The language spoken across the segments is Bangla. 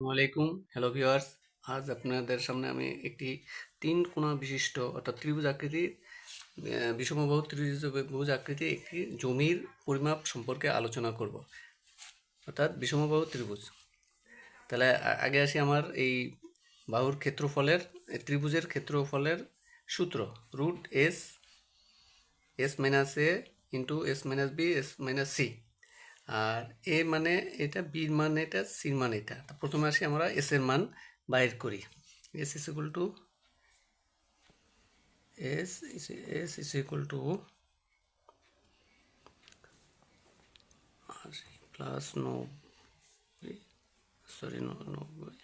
আসসালামাইকুম হ্যালো ভিউয়ার্স আজ আপনাদের সামনে আমি একটি তিন কোণা বিশিষ্ট, অর্থাৎ ত্রিভুজ আকৃতির বিষমবাহু ত্রিভুজ আকৃতির একটি জমির পরিমাপ সম্পর্কে আলোচনা করব। অর্থাৎ বিষমবাহু ত্রিভুজ। তাহলে আগে আসি আমার এই বাহুর ক্ষেত্রফলের ত্রিভুজের ক্ষেত্রফলের সূত্র root S S minus A into S minus B S minus C আর এ মানে এটা, বি মান এটা, সি মান এটা। প্রথমে আসি আমরা এস এর মান বাইর করি। S is equal to S S is equal to plus নব্বই, সরি নব্বই।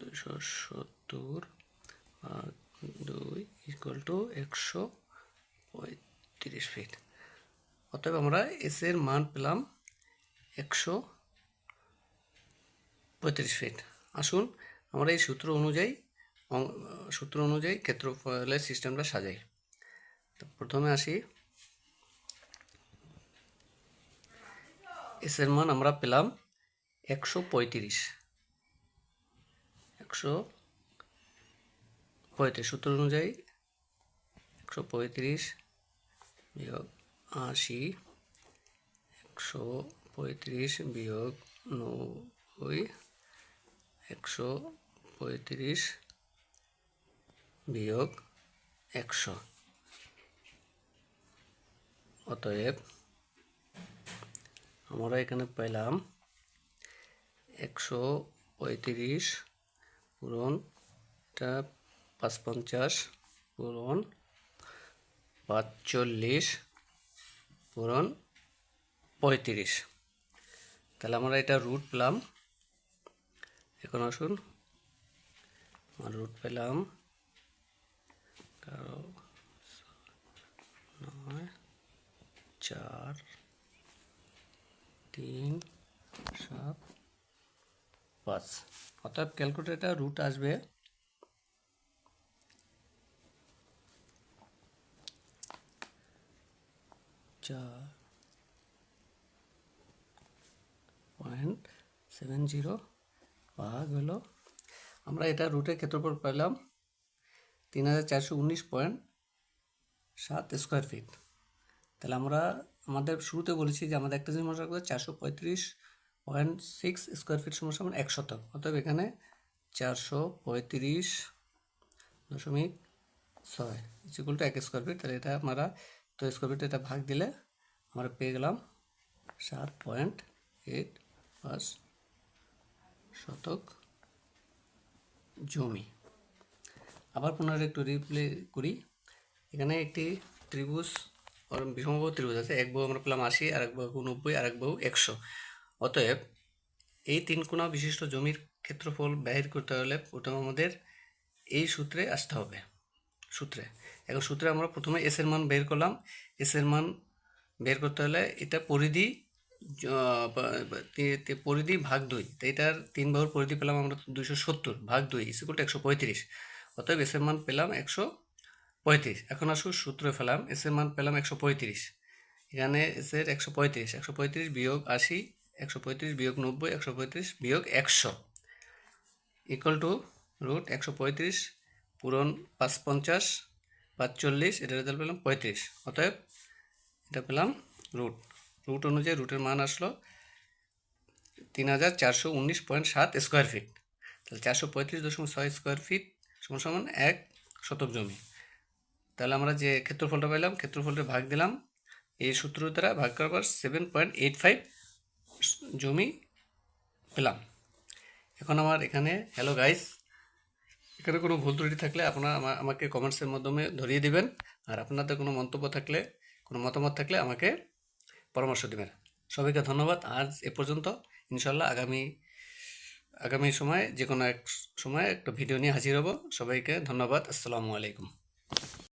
দুশো সত্তর আর দুই ইকুয়াল টু একশো পঁয়ত্রিশ ফিট অতএব আমরা এস এর মান পেলাম একশো পঁয়ত্রিশ ফিট আসুন আমরা এই সূত্র অনুযায়ী সূত্র অনুযায়ী ক্ষেত্রফলের সিস্টেমটা সাজাই। তো প্রথমে আসি। এস এর মান আমরা পেলাম একশো পঁয়ত্রিশ। একশো পঁয়ত্রিশ। সূত্র অনুযায়ী একশো পঁয়ত্রিশ বিয়োগ আশি, একশো পঁয়ত্রিশ বিয়োগ নব্বই, একশো পঁয়ত্রিশ বিয়োগ একশো। অতএব আমরা এখানে পেলাম একশো পঁয়ত্রিশ পূরণ, এটা পাঁচ পঞ্চাশ পূরণ পাঁচচল্লিশ পূরণ পঁয়ত্রিশ। তাহলে আমরা এটা রুট পেলাম। এখন আসুন। আমরা রুট পেলাম। এগারো নয়, চার, তিন, সাত, পাঁচ। অর্থাৎ ক্যালকুলেটার রুট আসবে চার পয়েন্ট সেভেন জিরো ভাগ হলো। আমরা এটা রুটের ক্ষেত্রফল পেলাম তিন হাজার চারশো উনিশ পয়েন্ট সাত স্কোয়ার ফিট তাহলে আমরা আমাদের শুরুতে বলেছি যে আমাদের একটা জিনিস মনে রাখব চারশো পঁয়ত্রিশ পয়েন্ট সিক্স স্কোয়ার ফিট সমান সমান এক শতক। অতএব এখানে চারশো পঁয়ত্রিশ দশমিক ছয় ইকুয়াল টু এক স্কোয়ার ফিট তাহলে এটা আমরা তো স্কোয়ার এটা ভাগ দিলে আমরা পেয়ে গেলাম সাত পয়েন্ট এইট পাঁচ শতক জমি। আবার পুনরায় একটু রিপ্লে করি। এখানে একটি ত্রিভুজ বিষমবাহু ত্রিভুজ আছে। এক বাহু আমরা পেলাম আশি আর এক বাহু নব্বই আর এক বাহু একশো। অতএব এই তিন কোণা বিশিষ্ট জমির ক্ষেত্রফল বাহির করতে হলে প্রথমে আমাদের এই সূত্রে আসতে হবে। সূত্রে। এখন সূত্রে আমরা প্রথমে এস এর মান বের করলাম। এস এর মান বের করতে হলে এটা পরিধি পরিধি ভাগ দুই। তো এটার তিন বাহুর পরিধি পেলাম আমরা দুশো সত্তর ভাগ দুই ইসিকুল একশো পঁয়ত্রিশ। অতএব এস এর মান পেলাম একশো পঁয়ত্রিশ। এখন আসুন সূত্রে ফেলাম। এস এর মান পেলাম একশো পঁয়ত্রিশ। এখানে এস এর একশো পঁয়ত্রিশ। একশো পঁয়ত্রিশ বিয়োগ আশি, একশো পঁয়ত্রিশ বিয়োগ নব্বই, একশো পঁয়ত্রিশ বিয়োগ একশো। ইকুয়াল টু রুট একশো পঁয়ত্রিশ পূরণ পাঁচ পঞ্চাশ পাঁচচল্লিশ, এটা রেজাল্ট পেলাম পঁয়ত্রিশ। অতএব এটা পেলাম রুট। রুট অনুযায়ী রুটের মান আসলো তিন হাজার চারশো উনিশ পয়েন্ট সাত স্কোয়ার ফিট। তাহলে চারশো পঁয়ত্রিশ দশমিক ছয় স্কোয়ার ফিট সমান সমান এক শতক জমি। তাহলে আমরা যে ক্ষেত্রফলটা পাইলাম ক্ষেত্রফলটা ভাগ দিলাম। এই সূত্র দ্বারা ভাগ করার পর সেভেন পয়েন্ট এইট ফাইভ জমি পেলাম। এখন আমার এখানে হ্যালো গাইস এখানে কোনো ভুল ত্রুটি থাকলে আপনারা আমাকে কমেন্টসের মাধ্যমে ধরিয়ে দিবেন। আর আপনাদের কোনো মন্তব্য থাকলে, কোনো মতামত থাকলে আমাকে পরামর্শ দেবেন। সবাইকে ধন্যবাদ। আজ এ পর্যন্ত। ইনশাল্লাহ আগামী আগামী সময়ে যে কোনো এক সময় একটা ভিডিও নিয়ে হাজির হব। সবাইকে ধন্যবাদ। আসসালামু আলাইকুম।